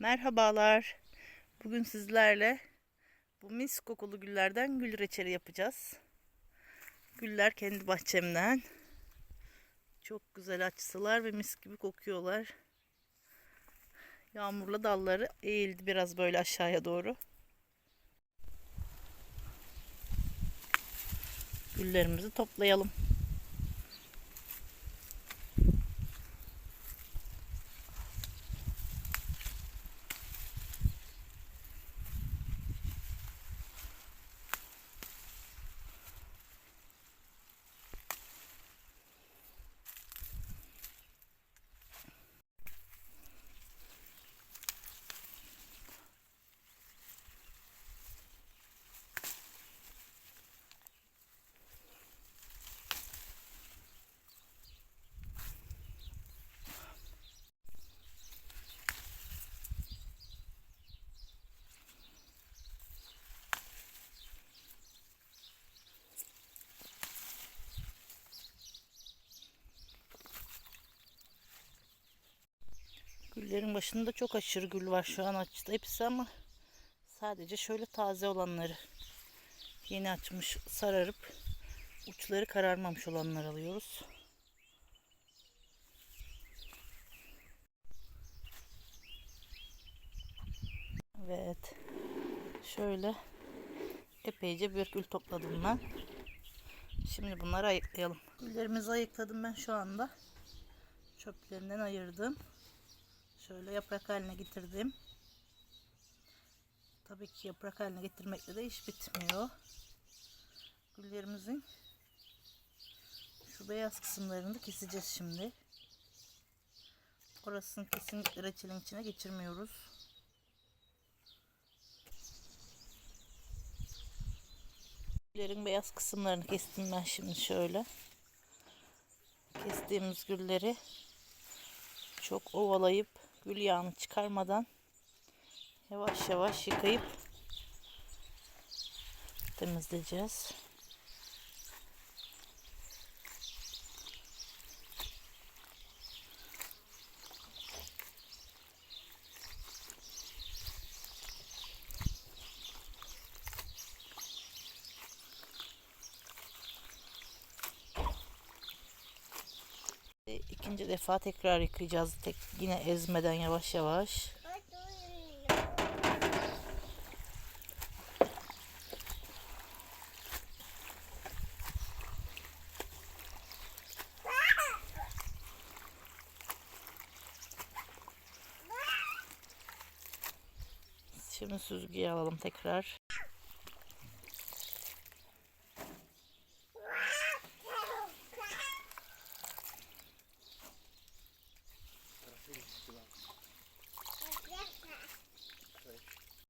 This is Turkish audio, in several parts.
Merhabalar. Bugün sizlerle bu mis kokulu güllerden gül reçeli yapacağız. Güller kendi bahçemden. Çok güzel açtılar ve mis gibi kokuyorlar. Yağmurla dalları eğildi biraz böyle aşağıya doğru. Güllerimizi toplayalım. Güllerin başında çok aşırı gül var şu an açtı hepsi ama sadece şöyle taze olanları yeni açmış sararıp uçları kararmamış olanlar alıyoruz. Evet. Şöyle epeyce bir gül topladım ben. Şimdi bunları ayıklayalım. Güllerimizi ayıkladım ben şu anda. Çöplerinden ayırdım. Şöyle yaprak haline getirdim. Tabii ki yaprak haline getirmekle de iş bitmiyor. Güllerimizin şu beyaz kısımlarını keseceğiz şimdi. Orasını kesinlikle reçelin içine geçirmiyoruz. Güllerin beyaz kısımlarını kestim ben şimdi şöyle. Kestiğimiz gülleri çok ovalayıp gül yağını çıkarmadan yavaş yavaş yıkayıp temizleyeceğiz. İkinci defa tekrar yıkayacağız. Tek yine ezmeden yavaş yavaş. Şimdi süzgeyi alalım tekrar.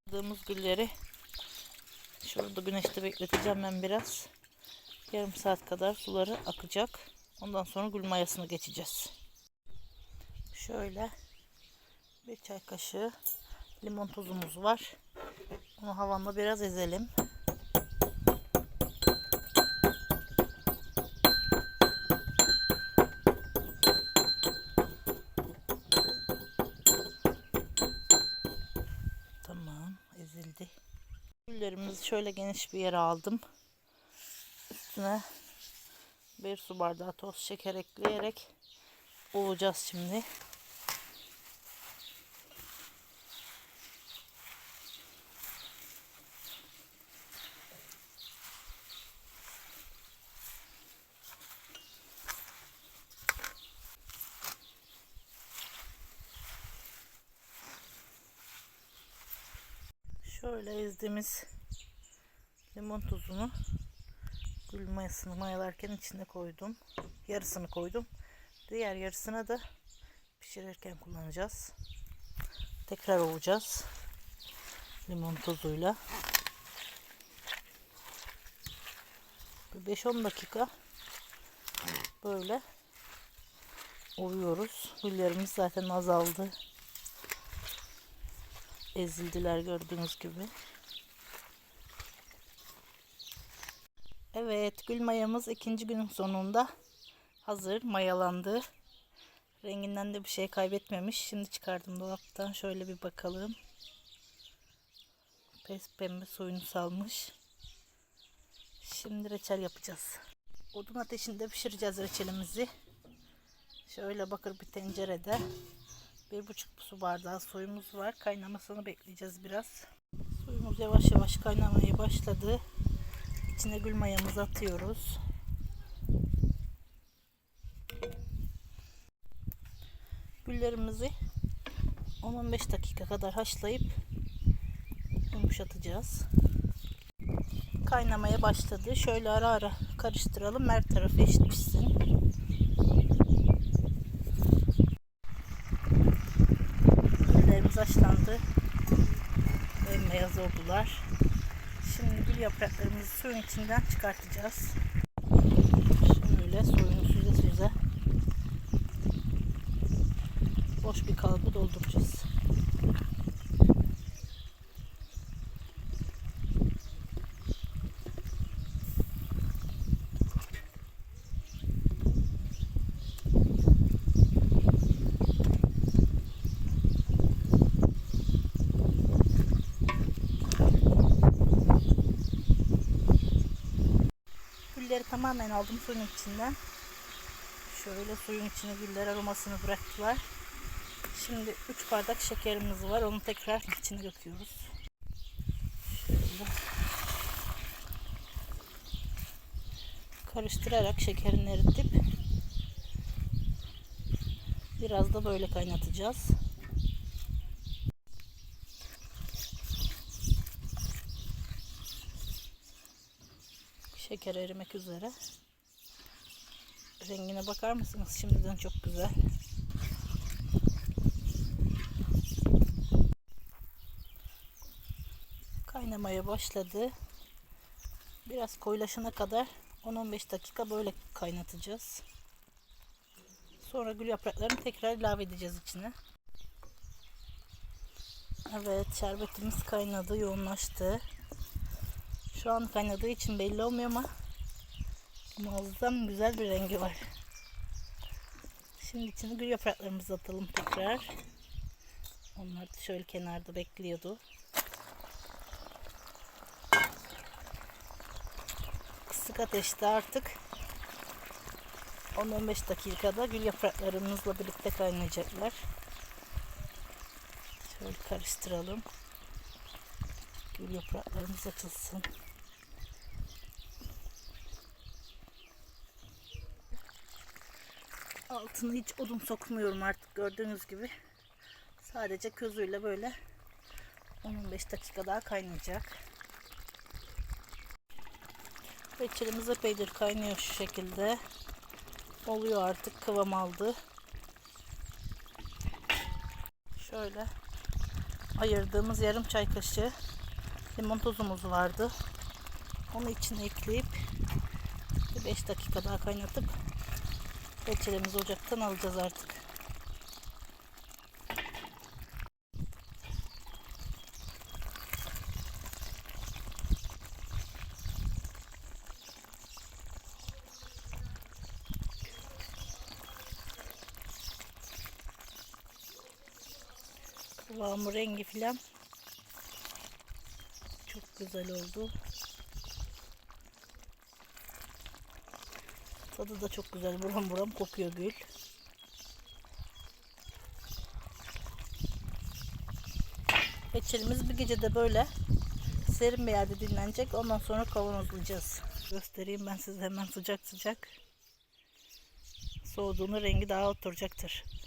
Aldığımız gülleri şurada güneşte bekleteceğim ben biraz. Yarım saat kadar suları akacak. Ondan sonra gül mayasını geçeceğiz. Şöyle bir çay kaşığı limon tuzumuz var. Onu havanda biraz ezelim. Tamam ezildi. Güllerimizi şöyle geniş bir yere aldım. Üstüne bir su bardağı toz şeker ekleyerek ovacağız şimdi. Şöyle ezdiğimiz limon tuzunu gül mayasını mayalarken içine koydum. Yarısını koydum. Diğer yarısını da pişirirken kullanacağız. Tekrar ovacağız. Limon tuzuyla. 5-10 dakika böyle ovuyoruz. Güllerimiz zaten azaldı ezildiler gördüğünüz gibi. Evet gül mayamız ikinci günün sonunda hazır mayalandı. Renginden de bir şey kaybetmemiş. Şimdi çıkardım dolaptan. Şöyle bir bakalım. Pes pembe suyunu salmış. Şimdi reçel yapacağız. Odun ateşinde pişireceğiz reçelimizi. Şöyle bakır bir tencerede bir buçuk su bardağı suyumuz var. Kaynamasını bekleyeceğiz biraz. Suyumuz yavaş yavaş kaynamaya başladı. İçine gül mayamızı atıyoruz. Güllerimizi 10-15 dakika kadar haşlayıp yumuşatacağız. Kaynamaya başladı. Şöyle ara ara karıştıralım. Her tarafı eşit pişsin. Oldular. Şimdi gül yapraklarımızı suyun içinden çıkartacağız. Şöyle suyunu süze süze boş bir kalıbı dolduracağız. Gülleri tamamen aldım suyun içinden. Şöyle suyun içine güller aromasını bıraktılar. Şimdi 3 bardak şekerimiz var. Onu tekrar içine döküyoruz. Şöyle. Karıştırarak şekerini eritip biraz da böyle kaynatacağız. Şeker erimek üzere. Rengine bakar mısınız? Şimdiden çok güzel. Kaynamaya başladı. Biraz koyulaşana kadar 10-15 dakika böyle kaynatacağız. Sonra gül yapraklarını tekrar ilave edeceğiz içine. Evet şerbetimiz kaynadı, yoğunlaştı. Şu an kaynadığı için belli olmuyor ama muazzam güzel bir rengi var. Şimdi içine gül yapraklarımızı atalım tekrar. Onlar da şöyle kenarda bekliyordu. Kısık ateşte artık 10-15 dakikada gül yapraklarımızla birlikte kaynayacaklar. Şöyle karıştıralım. Gül yapraklarımız açılsın. Altını hiç odun sokmuyorum artık gördüğünüz gibi. Sadece közüyle böyle 10-15 dakika daha kaynayacak. Reçelimiz epeydir kaynıyor şu şekilde. Oluyor artık kıvam aldı. Şöyle ayırdığımız yarım çay kaşığı limon tozumuz vardı. Onu içine ekleyip 5 dakika daha kaynatıp reçelimizi ocaktan alacağız artık. Kıvamı rengi filan çok güzel oldu. Tadı da çok güzel. Buram buram kokuyor gül. Reçelimiz bir gecede böyle serin bir yerde dinlenecek. Ondan sonra kavanozlayacağız. Göstereyim ben size hemen sıcak sıcak. Soğuduğunda rengi daha oturacaktır.